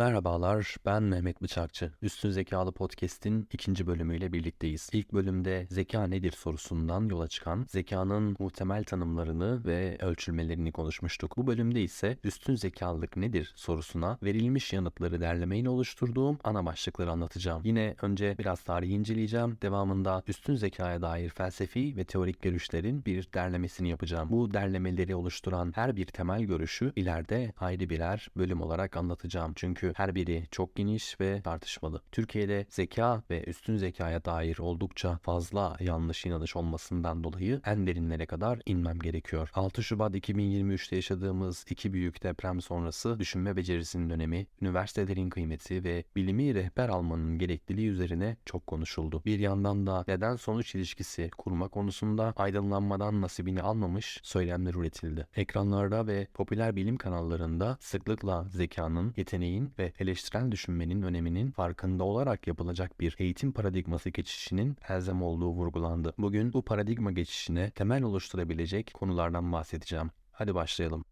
Merhabalar, ben Mehmet Bıçakçı. Üstün Zekalı Podcast'in ikinci bölümüyle birlikteyiz. İlk bölümde zeka nedir sorusundan yola çıkan zekanın muhtemel tanımlarını ve ölçülmelerini konuşmuştuk. Bu bölümde ise üstün zekalılık nedir sorusuna verilmiş yanıtları derlemeyle oluşturduğum ana başlıkları anlatacağım. Yine önce biraz tarihi inceleyeceğim. Devamında üstün zekaya dair felsefi ve teorik görüşlerin bir derlemesini yapacağım. Bu derlemeleri oluşturan her bir temel görüşü ileride ayrı birer bölüm olarak anlatacağım. Çünkü her biri çok geniş ve tartışmalı. Türkiye'de zeka ve üstün zekaya dair oldukça fazla yanlış inanış olmasından dolayı en derinlere kadar inmem gerekiyor. 6 Şubat 2023'te yaşadığımız iki büyük deprem sonrası düşünme becerisinin önemi, üniversitelerin kıymeti ve bilimi rehber almanın gerekliliği üzerine çok konuşuldu. Bir yandan da neden sonuç ilişkisi kurma konusunda aydınlanmadan nasibini almamış söylemler üretildi. Ekranlarda ve popüler bilim kanallarında sıklıkla zekanın, yeteneğin ve eleştirel düşünmenin öneminin farkında olarak yapılacak bir eğitim paradigması geçişinin elzem olduğu vurgulandı. Bugün bu paradigma geçişine temel oluşturabilecek konulardan bahsedeceğim. Hadi başlayalım.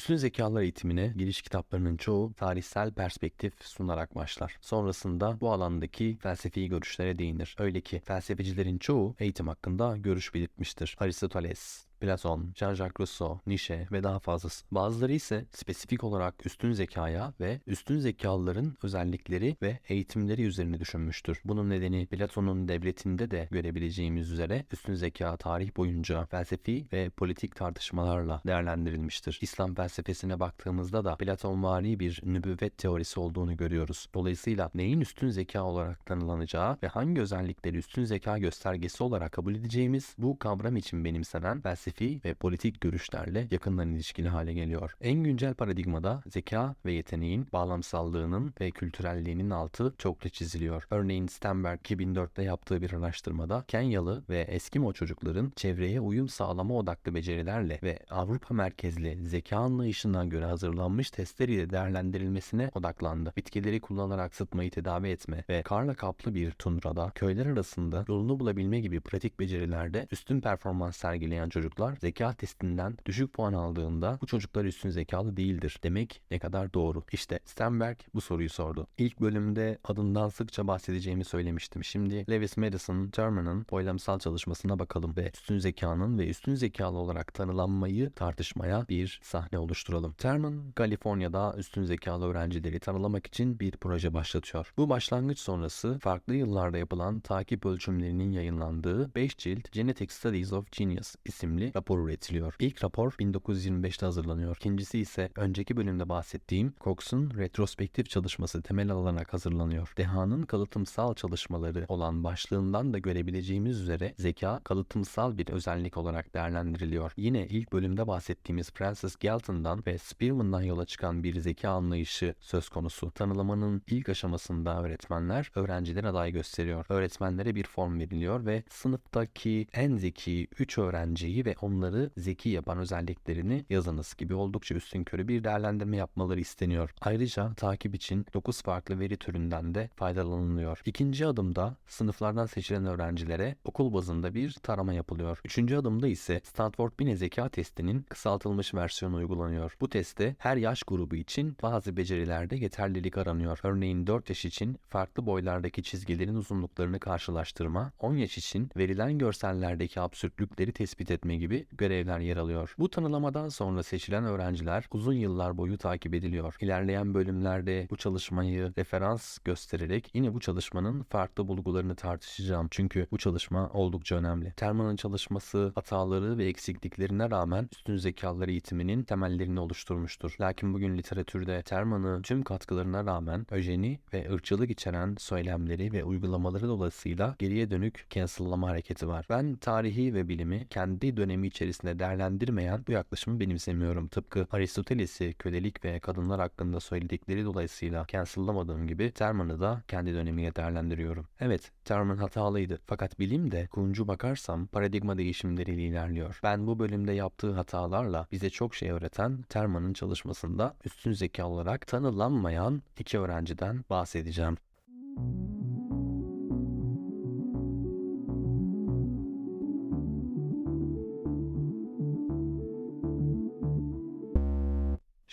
Üstün zekalar eğitimine giriş kitaplarının çoğu tarihsel perspektif sunarak başlar. Sonrasında bu alandaki felsefi görüşlere değinir. Öyle ki felsefecilerin çoğu eğitim hakkında görüş belirtmiştir. Aristoteles, Platon, Jean-Jacques Rousseau, Nietzsche ve daha fazlası. Bazıları ise spesifik olarak üstün zekaya ve üstün zekalıların özellikleri ve eğitimleri üzerine düşünmüştür. Bunun nedeni Platon'un devletinde de görebileceğimiz üzere üstün zeka tarih boyunca felsefi ve politik tartışmalarla değerlendirilmiştir. İslam felsefesine baktığımızda da Platonvari bir nübüvvet teorisi olduğunu görüyoruz. Dolayısıyla neyin üstün zeka olarak tanımlanacağı ve hangi özellikleri üstün zeka göstergesi olarak kabul edeceğimiz bu kavram için benimsenen felsefi felsefi ve politik görüşlerle yakından ilişkili hale geliyor. En güncel paradigmada zeka ve yeteneğin bağlamsallığının ve kültürelliğinin altı çokça çiziliyor. Örneğin Stenberg 2004'te yaptığı bir araştırmada Kenyalı ve Eskimo çocukların çevreye uyum sağlama odaklı becerilerle ve Avrupa merkezli zeka anlayışına göre hazırlanmış testler ile değerlendirilmesine odaklandı. Bitkileri kullanarak sıtmayı tedavi etme ve karla kaplı bir tundrada köyler arasında yolunu bulabilme gibi pratik becerilerde üstün performans sergileyen çocuklar çocuklar zeka testinden düşük puan aldığında bu çocuklar üstün zekalı değildir demek ne kadar doğru. İşte Stenberg bu soruyu sordu. İlk bölümde adından sıkça bahsedeceğimi söylemiştim. Şimdi Lewis Madison Terman'ın boylamsal çalışmasına bakalım ve üstün zekanın ve üstün zekalı olarak tanılanmayı tartışmaya bir sahne oluşturalım. Terman, Kaliforniya'da üstün zekalı öğrencileri tanılamak için bir proje başlatıyor. Bu başlangıç sonrası farklı yıllarda yapılan takip ölçümlerinin yayınlandığı 5 cilt Genetic Studies of Genius isimli rapor üretiliyor. İlk rapor 1925'te hazırlanıyor. İkincisi ise önceki bölümde bahsettiğim Cox'un retrospektif çalışması temel alarak hazırlanıyor. Deha'nın kalıtımsal çalışmaları olan başlığından da görebileceğimiz üzere zeka kalıtımsal bir özellik olarak değerlendiriliyor. Yine ilk bölümde bahsettiğimiz Francis Galton'dan ve Spearman'dan yola çıkan bir zeka anlayışı söz konusu. Tanılamanın ilk aşamasında öğretmenler öğrenciler aday gösteriyor. Öğretmenlere bir form veriliyor ve sınıftaki en zeki 3 öğrenciyi ve onları zeki yapan özelliklerini yazınız gibi oldukça üstünkörü bir değerlendirme yapmaları isteniyor. Ayrıca takip için 9 farklı veri türünden de faydalanılıyor. İkinci adımda sınıflardan seçilen öğrencilere okul bazında bir tarama yapılıyor. Üçüncü adımda ise Stanford Bine Zeka Testi'nin kısaltılmış versiyonu uygulanıyor. Bu testte her yaş grubu için bazı becerilerde yeterlilik aranıyor. Örneğin 4 yaş için farklı boylardaki çizgilerin uzunluklarını karşılaştırma, 10 yaş için verilen görsellerdeki absürtlükleri tespit etme gibi görevler yer alıyor. Bu tanılamadan sonra seçilen öğrenciler uzun yıllar boyu takip ediliyor. İlerleyen bölümlerde bu çalışmayı referans göstererek yine bu çalışmanın farklı bulgularını tartışacağım. Çünkü bu çalışma oldukça önemli. Terman'ın çalışması hataları ve eksikliklerine rağmen üstün zekalar eğitiminin temellerini oluşturmuştur. Lakin bugün literatürde Terman'ın tüm katkılarına rağmen öjeni ve ırkçılık içeren söylemleri ve uygulamaları dolayısıyla geriye dönük cancel'lama hareketi var. Ben tarihi ve bilimi kendi dönemi dönemi içerisinde değerlendirmeyen bu yaklaşımı benimsemiyorum. Tıpkı Aristoteles'i kölelik ve kadınlar hakkında söyledikleri dolayısıyla cancel'lamadığım gibi Terman'ı da kendi dönemine değerlendiriyorum. Evet, Terman hatalıydı. Fakat bilim de kuncu bakarsam paradigma değişimleriyle ilerliyor. Ben bu bölümde yaptığı hatalarla bize çok şey öğreten Terman'ın çalışmasında üstün zeka olarak tanılanmayan iki öğrenciden bahsedeceğim.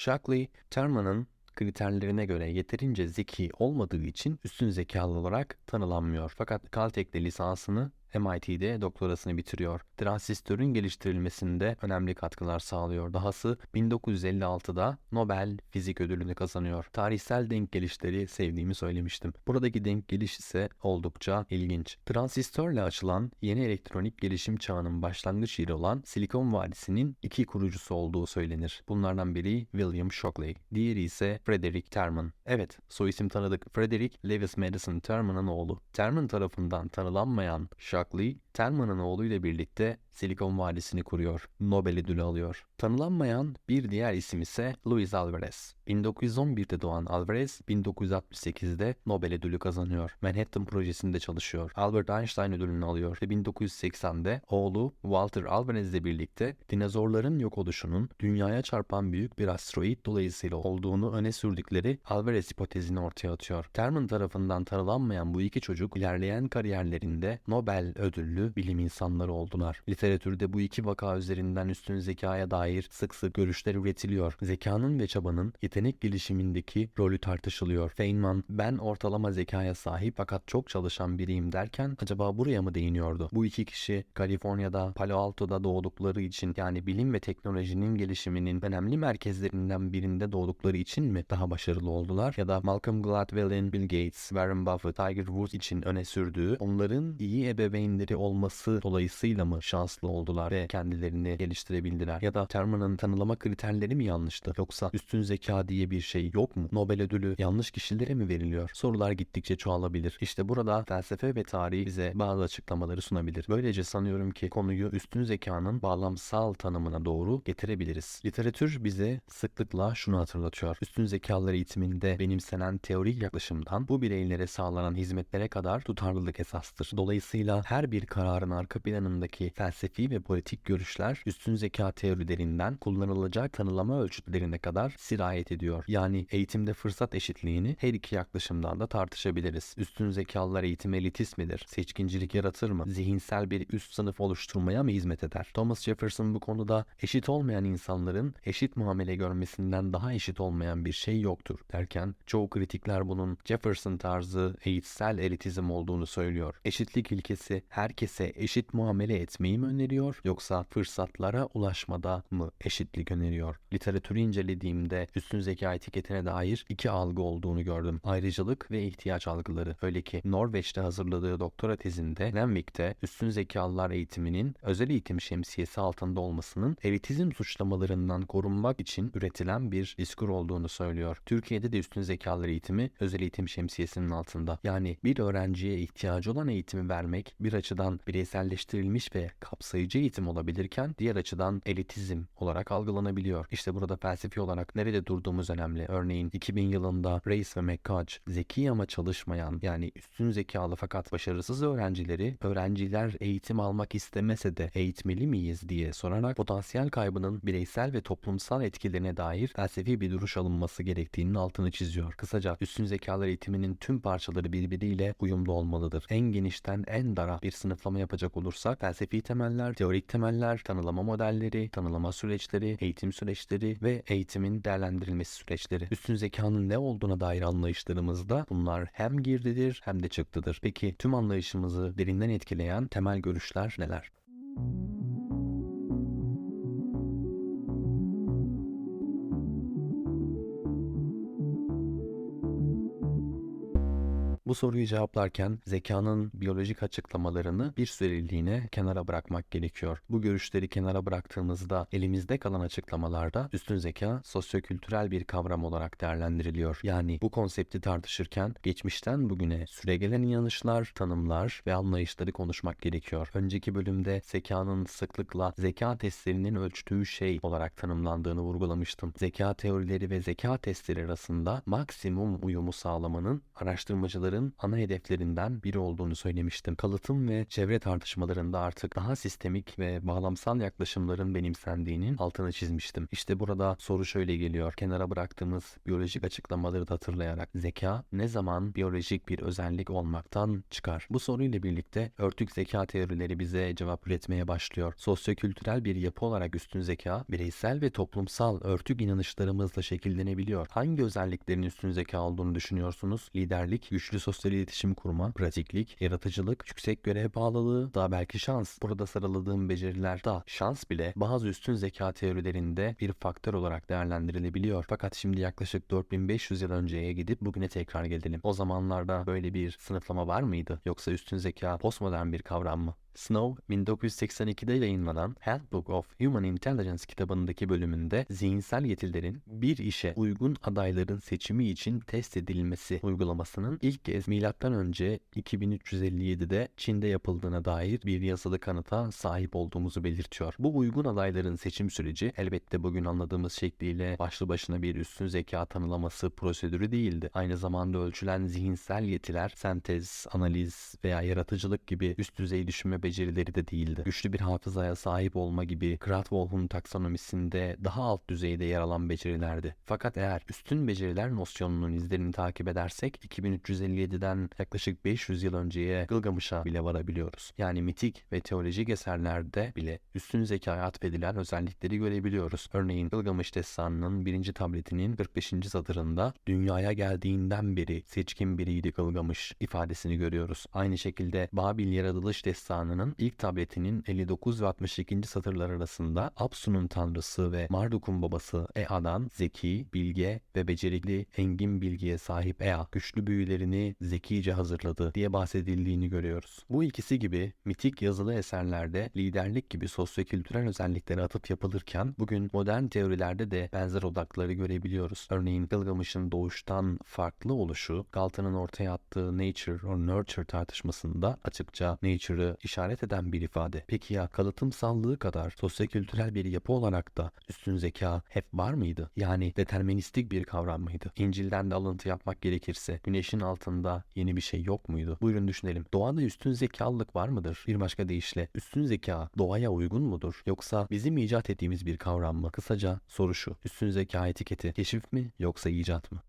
Shockley, Terman'ın kriterlerine göre yeterince zeki olmadığı için üstün zekalı olarak tanılanmıyor. Fakat Caltech'te lisansını MIT'de doktorasını bitiriyor. Transistörün geliştirilmesinde önemli katkılar sağlıyor. Dahası 1956'da Nobel Fizik Ödülünü kazanıyor. Tarihsel denk gelişleri sevdiğimi söylemiştim. Buradaki denk geliş ise oldukça ilginç. Transistörle açılan yeni elektronik gelişim çağının başlangıç yeri olan Silikon Vadisi'nin iki kurucusu olduğu söylenir. Bunlardan biri William Shockley, diğeri ise Frederick Terman. Evet, soyisim tanıdık. Frederick Lewis Madison Terman'ın oğlu. Terman tarafından tanılanmayan Jacques Lee, Terman'ın oğluyla birlikte Silikon Vadisi'ni kuruyor. Nobel ödülü alıyor. Tanılanmayan bir diğer isim ise Luis Alvarez. 1911'de doğan Alvarez 1968'de Nobel ödülü kazanıyor. Manhattan projesinde çalışıyor. Albert Einstein ödülünü alıyor ve 1980'de oğlu Walter Alvarez ile birlikte dinozorların yok oluşunun dünyaya çarpan büyük bir asteroid dolayısıyla olduğunu öne sürdükleri Alvarez hipotezini ortaya atıyor. Terman tarafından tanılanmayan bu iki çocuk ilerleyen kariyerlerinde Nobel ödüllü bilim insanları oldular. Literatürde bu iki vaka üzerinden üstün zekaya dair sık sık görüşler üretiliyor. Zekanın ve çabanın yetenek gelişimindeki rolü tartışılıyor. Feynman, ben ortalama zekaya sahip fakat çok çalışan biriyim derken acaba buraya mı değiniyordu? Bu iki kişi Kaliforniya'da, Palo Alto'da doğdukları için yani bilim ve teknolojinin gelişiminin önemli merkezlerinden birinde doğdukları için mi daha başarılı oldular? Ya da Malcolm Gladwell'in Bill Gates, Warren Buffett, Tiger Woods için öne sürdüğü onların iyi ebeveynleri olması dolayısıyla mı şanslı oldular ve kendilerini geliştirebildiler? Ya da Terman'ın tanılama kriterleri mi yanlıştı? Yoksa üstün zeka diye bir şey yok mu? Nobel ödülü yanlış kişilere mi veriliyor? Sorular gittikçe çoğalabilir. İşte burada felsefe ve tarih bize bazı açıklamaları sunabilir. Böylece sanıyorum ki konuyu üstün zekanın bağlamsal tanımına doğru getirebiliriz. Literatür bize sıklıkla şunu hatırlatıyor. Üstün zekalar eğitiminde benimsenen teorik yaklaşımdan bu bireylere sağlanan hizmetlere kadar tutarlılık esastır. Dolayısıyla her bir kararın arka planındaki felsefi ve politik görüşler üstün zeka teorilerinden kullanılacak tanılama ölçütlerine kadar sirayet ediyor. Yani eğitimde fırsat eşitliğini her iki yaklaşımdan da tartışabiliriz. Üstün zekalılar eğitim elitist midir? Seçkincilik yaratır mı? Zihinsel bir üst sınıf oluşturmaya mı hizmet eder? Thomas Jefferson bu konuda eşit olmayan insanların eşit muamele görmesinden daha eşit olmayan bir şey yoktur derken çoğu kritikler bunun Jefferson tarzı eğitsel elitizm olduğunu söylüyor. Eşitlik ilkesi herkese eşit muamele etmeyi mi öneriyor yoksa fırsatlara ulaşmada mı eşitlik öneriyor? Literatürü incelediğimde üstün zeka etiketine dair iki algı olduğunu gördüm. Ayrıcalık ve ihtiyaç algıları. Öyle ki Norveç'te hazırladığı doktora tezinde Lenvik'te üstün zekalılar eğitiminin özel eğitim şemsiyesi altında olmasının elitizm suçlamalarından korunmak için üretilen bir diskur olduğunu söylüyor. Türkiye'de de üstün zekalar eğitimi özel eğitim şemsiyesinin altında. Yani bir öğrenciye ihtiyacı olan eğitimi vermek bir açıdan bireyselleştirilmiş ve kapsayıcı eğitim olabilirken diğer açıdan elitizm olarak algılanabiliyor. İşte burada felsefi olarak nerede durduğumuz önemli. Örneğin 2000 yılında Race ve McCudge zeki ama çalışmayan yani üstün zekalı fakat başarısız öğrencileri öğrenciler eğitim almak istemese de eğitmeli miyiz diye sorarak potansiyel kaybının bireysel ve toplumsal etkilerine dair felsefi bir duruş alınması gerektiğinin altını çiziyor. Kısaca üstün zekalar eğitiminin tüm parçaları birbiriyle uyumlu olmalıdır. En genişten en dara bir sınıflama yapacak olursak felsefi temeller, teorik temeller, tanılama modelleri, tanılama süreçleri, eğitim süreçleri ve eğitimin değerlendirilmesi süreçleri. Üstün zekanın ne olduğuna dair anlayışlarımızda bunlar hem girdidir hem de çıktıdır. Peki tüm anlayışımızı derinden etkileyen temel görüşler neler? Bu soruyu cevaplarken zekanın biyolojik açıklamalarını bir süreliğine kenara bırakmak gerekiyor. Bu görüşleri kenara bıraktığımızda elimizde kalan açıklamalarda üstün zeka sosyokültürel bir kavram olarak değerlendiriliyor. Yani bu konsepti tartışırken geçmişten bugüne süregelen inanışlar, tanımlar ve anlayışları konuşmak gerekiyor. Önceki bölümde zekanın sıklıkla zeka testlerinin ölçtüğü şey olarak tanımlandığını vurgulamıştım. Zeka teorileri ve zeka testleri arasında maksimum uyumu sağlamanın araştırmacıların tartışmaların ana hedeflerinden biri olduğunu söylemiştim. Kalıtım ve çevre tartışmalarında artık daha sistemik ve bağlamsal yaklaşımların benimsendiğinin altını çizmiştim. İşte burada soru şöyle geliyor. Kenara bıraktığımız biyolojik açıklamaları da hatırlayarak zeka ne zaman biyolojik bir özellik olmaktan çıkar? Bu soruyla birlikte örtük zeka teorileri bize cevap üretmeye başlıyor. Sosyokültürel bir yapı olarak üstün zeka, bireysel ve toplumsal örtük inanışlarımızla şekillenebiliyor. Hangi özelliklerin üstün zeka olduğunu düşünüyorsunuz? Liderlik, güçlü sosyal iletişim kurma, pratiklik, yaratıcılık, yüksek görev bağlılığı, daha belki şans. Burada sıraladığım beceriler da şans bile bazı üstün zeka teorilerinde bir faktör olarak değerlendirilebiliyor. Fakat şimdi yaklaşık 4500 yıl önceye gidip bugüne tekrar gelelim. O zamanlarda böyle bir sınıflama var mıydı? Yoksa üstün zeka postmodern bir kavram mı? Snow 1982'de yayınlanan Handbook of Human Intelligence kitabındaki bölümünde zihinsel yetilerin bir işe uygun adayların seçimi için test edilmesi uygulamasının ilk kez M.Ö. 2357'de Çin'de yapıldığına dair bir yazılı kanıta sahip olduğumuzu belirtiyor. Bu uygun adayların seçim süreci elbette bugün anladığımız şekliyle başlı başına bir üstün zeka tanılaması prosedürü değildi. Aynı zamanda ölçülen zihinsel yetiler sentez, analiz veya yaratıcılık gibi üst düzey düşünme becerileri de değildi. Güçlü bir hafızaya sahip olma gibi Krathwohl'un taksonomisinde daha alt düzeyde yer alan becerilerdi. Fakat eğer üstün beceriler nosyonunun izlerini takip edersek 2357'den yaklaşık 500 yıl önceye Gılgamış'a bile varabiliyoruz. Yani mitik ve teolojik eserlerde bile üstün zekaya atfedilen özellikleri görebiliyoruz. Örneğin Gılgamış destanının birinci tabletinin 45. satırında dünyaya geldiğinden beri seçkin biriydi Gılgamış ifadesini görüyoruz. Aynı şekilde Babil yaratılış destanının ilk tabletinin 59 ve 62. satırlar arasında Apsu'nun tanrısı ve Marduk'un babası Ea'dan zeki, bilge ve becerikli engin bilgiye sahip Ea güçlü büyülerini zekice hazırladı diye bahsedildiğini görüyoruz. Bu ikisi gibi mitik yazılı eserlerde liderlik gibi sosyokültürel özelliklere atıp yapılırken bugün modern teorilerde de benzer odakları görebiliyoruz. Örneğin Gılgamış'ın doğuştan farklı oluşu Galton'ın ortaya attığı nature or nurture tartışmasında açıkça nature'ı işaret eden bir ifade. Peki ya kalıtımsallığı kadar sosyokültürel bir yapı olarak da üstün zeka hep var mıydı? Yani deterministik bir kavram mıydı? İncil'den de alıntı yapmak gerekirse güneşin altında yeni bir şey yok muydu? Buyurun düşünelim. Doğada üstün zekalılık var mıdır? Bir başka deyişle üstün zeka doğaya uygun mudur? Yoksa bizim icat ettiğimiz bir kavram mı? Kısaca soru şu. Üstün zeka etiketi keşif mi yoksa icat mı?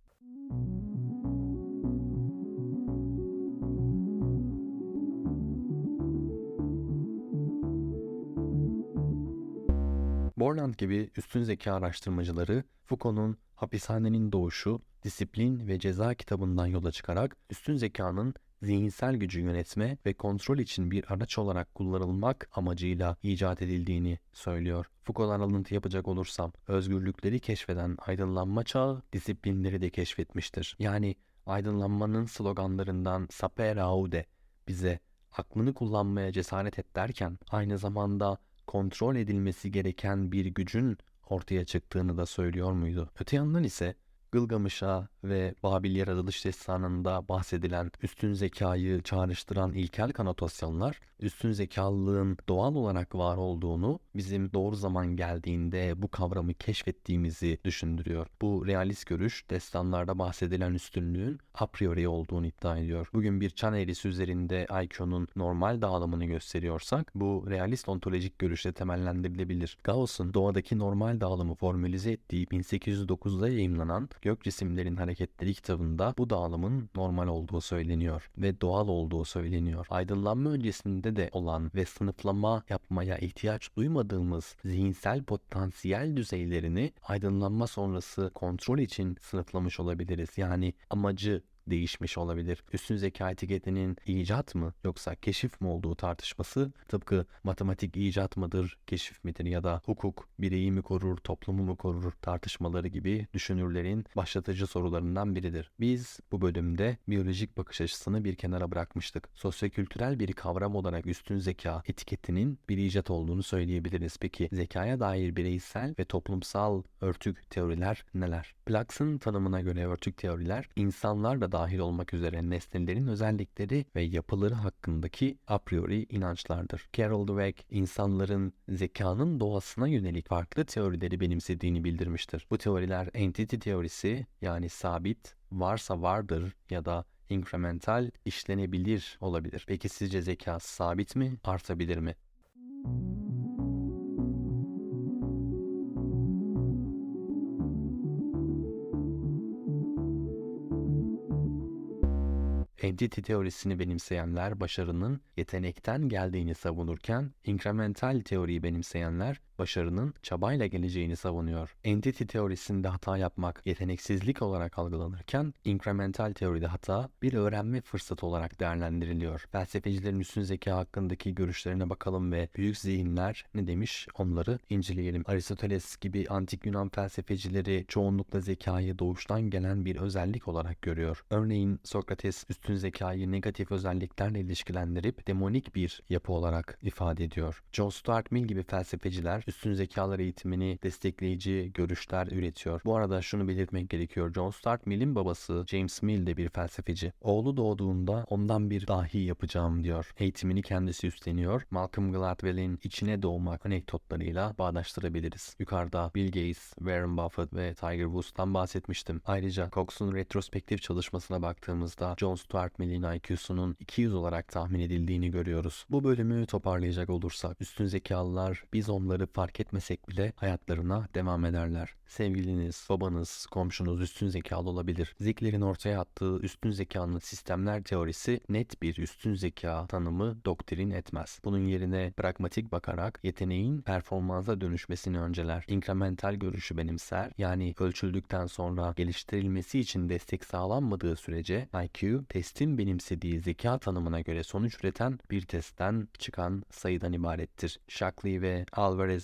Borland gibi üstün zeka araştırmacıları Foucault'un Hapishanenin Doğuşu, Disiplin ve Ceza kitabından yola çıkarak üstün zekanın zihinsel gücü yönetme ve kontrol için bir araç olarak kullanılmak amacıyla icat edildiğini söylüyor. Foucault'dan alıntı yapacak olursam, özgürlükleri keşfeden aydınlanma çağı disiplinleri de keşfetmiştir. Yani aydınlanmanın sloganlarından sapere aude bize aklını kullanmaya cesaret et derken aynı zamanda kontrol edilmesi gereken bir gücün ortaya çıktığını da söylüyor muydu? Öte yandan ise Gılgamış'a ve Babil Yaratılış Destanı'nda bahsedilen üstün zekayı çağrıştıran ilkel kanotasyonlar, üstün zekalılığın doğal olarak var olduğunu, bizim doğru zaman geldiğinde bu kavramı keşfettiğimizi düşündürüyor. Bu realist görüş, destanlarda bahsedilen üstünlüğün a priori olduğunu iddia ediyor. Bugün bir çan eğrisi üzerinde IQ'nun normal dağılımını gösteriyorsak, bu realist ontolojik görüşle temellendirilebilir. Gauss'un doğadaki normal dağılımı formülize ettiği 1809'da yayımlanan Gök Cisimlerin Hareketleri kitabında bu dağılımın normal olduğu söyleniyor ve doğal olduğu söyleniyor. Aydınlanma öncesinde de olan ve sınıflama yapmaya ihtiyaç duymadığımız zihinsel potansiyel düzeylerini aydınlanma sonrası kontrol için sınıflamış olabiliriz. Yani amacı değişmiş olabilir. Üstün zeka etiketinin icat mı yoksa keşif mi olduğu tartışması tıpkı matematik icat mıdır, keşif midir ya da hukuk bireyi mi korur, toplumu mu korur tartışmaları gibi düşünürlerin başlatıcı sorularından biridir. Biz bu bölümde biyolojik bakış açısını bir kenara bırakmıştık. Sosyokültürel bir kavram olarak üstün zeka etiketinin bir icat olduğunu söyleyebiliriz. Peki zekaya dair bireysel ve toplumsal örtük teoriler neler? Plax'ın tanımına göre örtük teoriler insanlar da dahil olmak üzere nesnelerin özellikleri ve yapıları hakkındaki a priori inançlardır. Carol Dweck, insanların zekanın doğasına yönelik farklı teorileri benimsediğini bildirmiştir. Bu teoriler entity teorisi yani sabit, varsa vardır ya da incremental, işlenebilir olabilir. Peki sizce zeka sabit mi, artabilir mi? Entity teorisini benimseyenler başarının yetenekten geldiğini savunurken, incremental teoriyi benimseyenler başarının çabayla geleceğini savunuyor. Entity teorisinde hata yapmak yeteneksizlik olarak algılanırken, incremental teoride hata bir öğrenme fırsatı olarak değerlendiriliyor. Felsefecilerin üstün zeka hakkındaki görüşlerine bakalım ve büyük zihinler ne demiş onları inceleyelim. Aristoteles gibi antik Yunan felsefecileri çoğunlukla zekayı doğuştan gelen bir özellik olarak görüyor. Örneğin Sokrates üstün zekayı negatif özelliklerle ilişkilendirip demonik bir yapı olarak ifade ediyor. John Stuart Mill gibi felsefeciler üstün zekalar eğitimini destekleyici görüşler üretiyor. Bu arada şunu belirtmek gerekiyor. John Stuart Mill'in babası James Mill de bir felsefeci. Oğlu doğduğunda ondan bir dahi yapacağım diyor. Eğitimini kendisi üstleniyor. Malcolm Gladwell'in içine doğmak anekdotlarıyla bağdaştırabiliriz. Yukarıda Bill Gates, Warren Buffett ve Tiger Woods'tan bahsetmiştim. Ayrıca Cox'un retrospektif çalışmasına baktığımızda John Stuart Mill'in IQ'sunun 200 olarak tahmin edildiğini görüyoruz. Bu bölümü toparlayacak olursak üstün zekalılar biz onları fark etmesek bile hayatlarına devam ederler. Sevgiliniz, babanız, komşunuz üstün zekalı olabilir. Zikler'in ortaya attığı üstün zekanın sistemler teorisi net bir üstün zeka tanımı doktrin etmez. Bunun yerine pragmatik bakarak yeteneğin performansa dönüşmesini önceler. İnkremental görüşü benimser. Yani ölçüldükten sonra geliştirilmesi için destek sağlanmadığı sürece IQ testin benimsediği zeka tanımına göre sonuç üreten bir testten çıkan sayıdan ibarettir. Shockley ve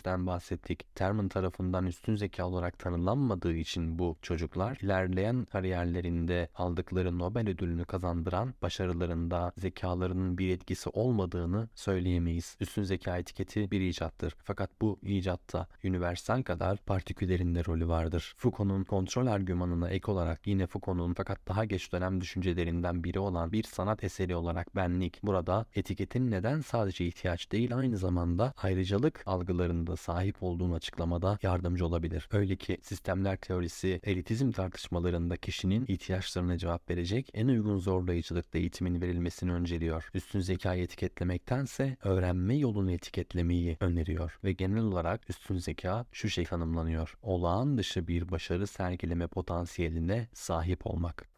Alvarez'den bahsettik. Terman tarafından üstün zeka olarak tanımlanmadığı için bu çocuklar ilerleyen kariyerlerinde aldıkları Nobel ödülünü kazandıran başarılarında zekalarının bir etkisi olmadığını söyleyemeyiz. Üstün zeka etiketi bir icattır. Fakat bu icatta universal kadar partiküllerin de rolü vardır. Foucault'un kontrol argümanına ek olarak yine Foucault'un fakat daha geç dönem düşüncelerinden biri olan bir sanat eseri olarak benlik burada etiketin neden sadece ihtiyaç değil aynı zamanda ayrıcalık algılarında sahip olduğunu açıklamada yardımcı olabilir. Öyle ki sistemler teorisi elitizm tartışmalarında kişinin ihtiyaçlarına cevap verecek en uygun zorlayıcılıkta eğitimin verilmesini önceliyor. Üstün zekayı etiketlemektense öğrenme yolunu etiketlemeyi öneriyor ve genel olarak üstün zeka şu şey tanımlanıyor. Olağan dışı bir başarı sergileme potansiyeline sahip olmak.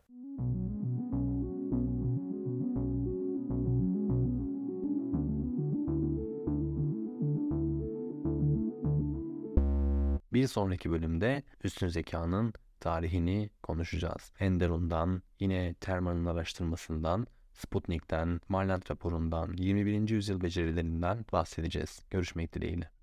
Bir sonraki bölümde üstün zekanın tarihini konuşacağız. Enderun'dan, yine Terman'ın araştırmasından, Sputnik'ten, Marland raporundan, 21. yüzyıl becerilerinden bahsedeceğiz. Görüşmek dileğiyle.